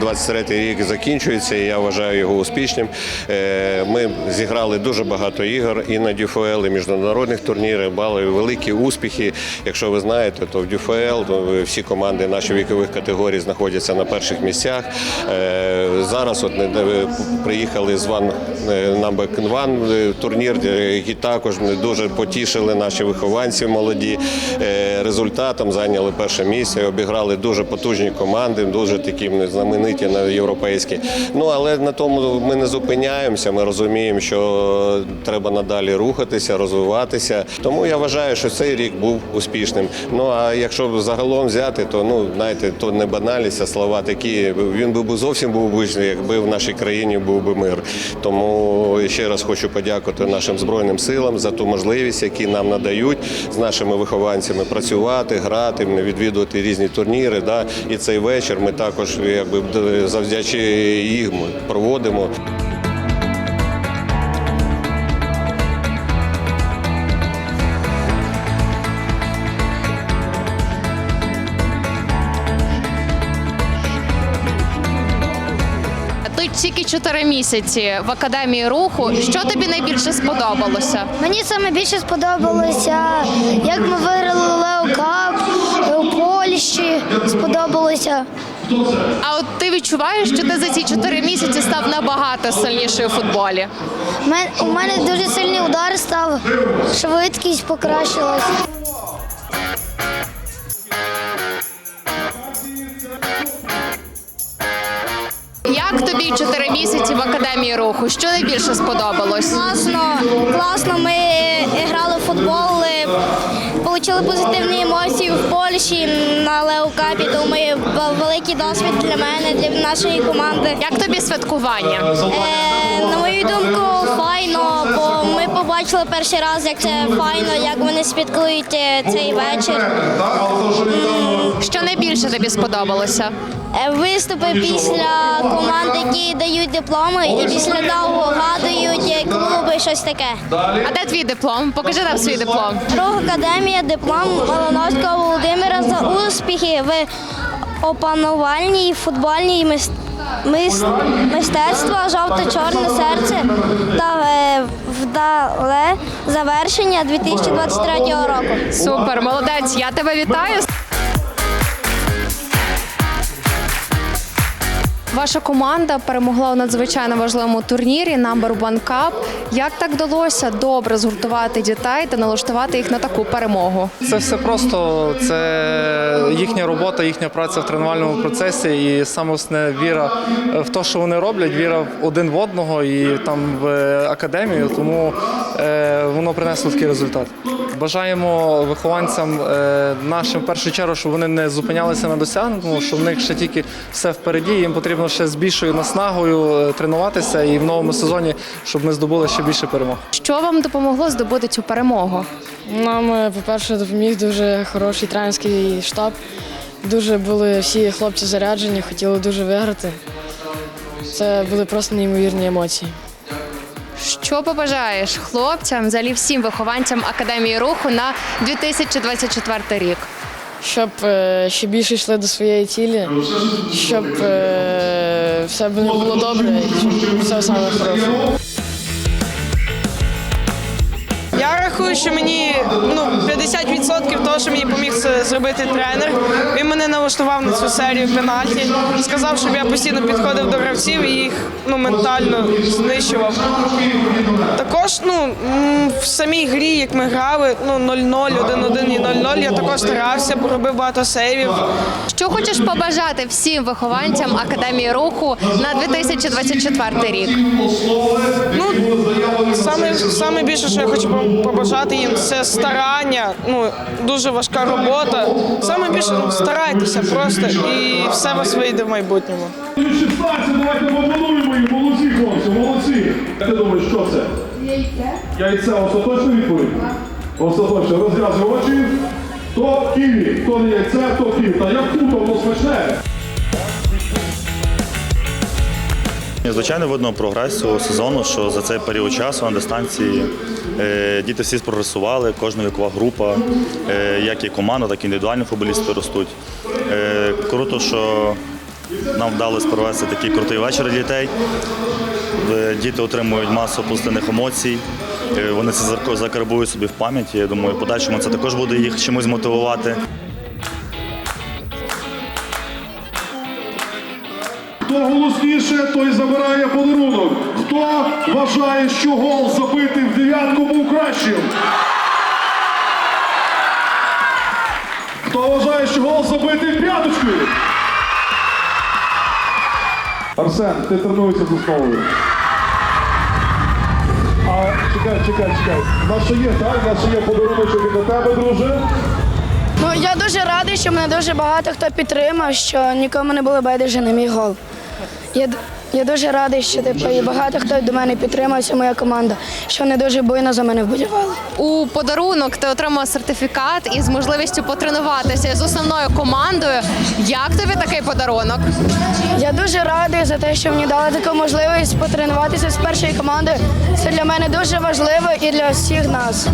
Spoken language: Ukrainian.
23 рік закінчується, і я вважаю його успішним. Е, Ми зіграли дуже багато ігор і на ДЮФЛ, і міжнародних турнірах, мали великі успіхи. Якщо ви знаєте, то в ДЮФЛ всі команди нашої вікових категорій знаходяться на перших місцях. Е, Зараз от приїхали з Ван One е, турнір, який також дуже потішили наші вихованці молоді. Результатом зайняли перше місце, обіграли дуже потужні команди, дуже такі м, знамениті на європейські. Ну але на тому ми не зупиняємося. Ми розуміємо, що треба надалі рухатися, розвиватися. Тому я вважаю, що цей рік був успішним. Ну а якщо загалом взяти, то ну знаєте, то не банальність, а слова такі. Він би зовсім був обичний, якби в нашій країні був би мир. Тому ще раз хочу подякувати нашим збройним силам за ту можливість, які нам надають з нашими вихованцями працювати, грати, відвідувати різні турніри. Да? І цей вечір ми також, якби завдячи їм проводимо. Ти тільки 4 місяці в академії руху. Що тобі найбільше сподобалося? Мені саме більше сподобалося, як ми виграли Лео Кап у Польщі. Сподобалося. А от ти відчуваєш, що ти за ці 4 місяці став набагато сильніший у футболі? Мен- У мене дуже сильний удар став, швидкість покращилась. Як тобі 4 місяці в академії руху? Що найбільше сподобалось? Класно, класно. Ми грали в футбол, е, отримали позитивні емоції в Польщі на Леокапі. Думаю, великий досвід для мене, для нашої команди. Як тобі святкування? Е, на мою думку, файно, бо ми побачили перший раз, як це файно, як вони святкують е, цей вечір. Що найбільше тобі сподобалося? Е, Виступи після команд, які дають дипломи, і після того вгадують е, клуби, щось таке. А де твій диплом? Покажи нам свій диплом. Рух академія, диплом Малиновського Володимира за успіхи в опанувальній футбольній мис- мис- мистецтва жовто-чорне серце та е, вдале завершення 2023 року. Супер, молодець. Я тебе вітаю. Ваша команда перемогла у надзвичайно важливому турнірі Number One Cup. Як так вдалося добре згуртувати дітей та налаштувати їх на таку перемогу? Це все просто це їхня робота, їхня праця в тренувальному процесі, і саме основне віра в те, що вони роблять, віра в один в одного і там в академію. Тому е, воно принесло такий результат. Бажаємо вихованцям е, нашим в першу чергу, щоб вони не зупинялися на досягнутому, що в них ще тільки все впереді. Їм потрібно ще з більшою наснагою е, тренуватися і в новому сезоні, щоб ми здобули ще більше перемог. Що вам допомогло здобути цю перемогу? Нам, е, по-перше, допоміг дуже хороший тренерський штаб. Дуже були всі хлопці заряджені, хотіли дуже виграти. Це були просто неймовірні емоції. Що побажаєш хлопцям, взагалі всім вихованцям академії руху на 2024 рік? Щоб е, ще більше йшли до своєї цілі, щоб е, все було добре і щоб все саме хороше. Рахую, що мені ну 50% того, що мені поміг це зробити тренер. Він мене налаштував на цю серію пенальті. Сказав, щоб я постійно підходив до гравців і їх ну ментально знищував. Також ну в самій грі, як ми грали, ну 0-0, 1-1 і 0-0, я також старався, робив багато сейвів. Що хочеш побажати всім вихованцям академії руху на 2024 рік? Ну саме, саме більше, що я хочу пом- побажати їм, це старання. Ну дуже важка робота. Саме більше ну, старайтеся просто і все вас вийде в майбутньому. 16, давайте поаплодуємо їм, молодці хлопці, молодці. Як ти думаєш, що це? Яйце. Яйце, остаточна відповідь? Остаточно, розв'язуй очі. То ківі, то не яйце, то ківі. Та як тут, воно смачне. Звичайно, видно прогрес цього сезону, що за цей період часу на дистанції е, діти всі спрогресували, кожна вікова група, е, як і команда, так і індивідуальні футболісти ростуть. Е, круто, що нам вдалося провести такий крутий вечір для дітей. Діти отримують масу позитивних емоцій. Вони це закарбують собі в пам'яті. Я думаю, в подальшому це також буде їх чимось мотивувати. Хто голосніше, той забирає подарунок. Хто вважає, що гол забитий в дев'ятку був кращим? Хто вважає, що гол забитий в п'яточку? Арсен, ти тренуєшся з основою. А чекай, чекай, чекай. Ще є, так? Ще є подарунок до тебе, друже. Ну я дуже радий, що мене дуже багато хто підтримав, що нікому не було байдуже на мій гол. Я, я дуже радий, що типу, і багато хто до мене підтримався, моя команда, що вони дуже буйно за мене вболівали. У подарунок ти отримав сертифікат із можливістю потренуватися з основною командою. Як тобі такий подарунок? Я дуже радий за те, що мені дали таку можливість потренуватися з першою командою. Це для мене дуже важливо і для всіх нас.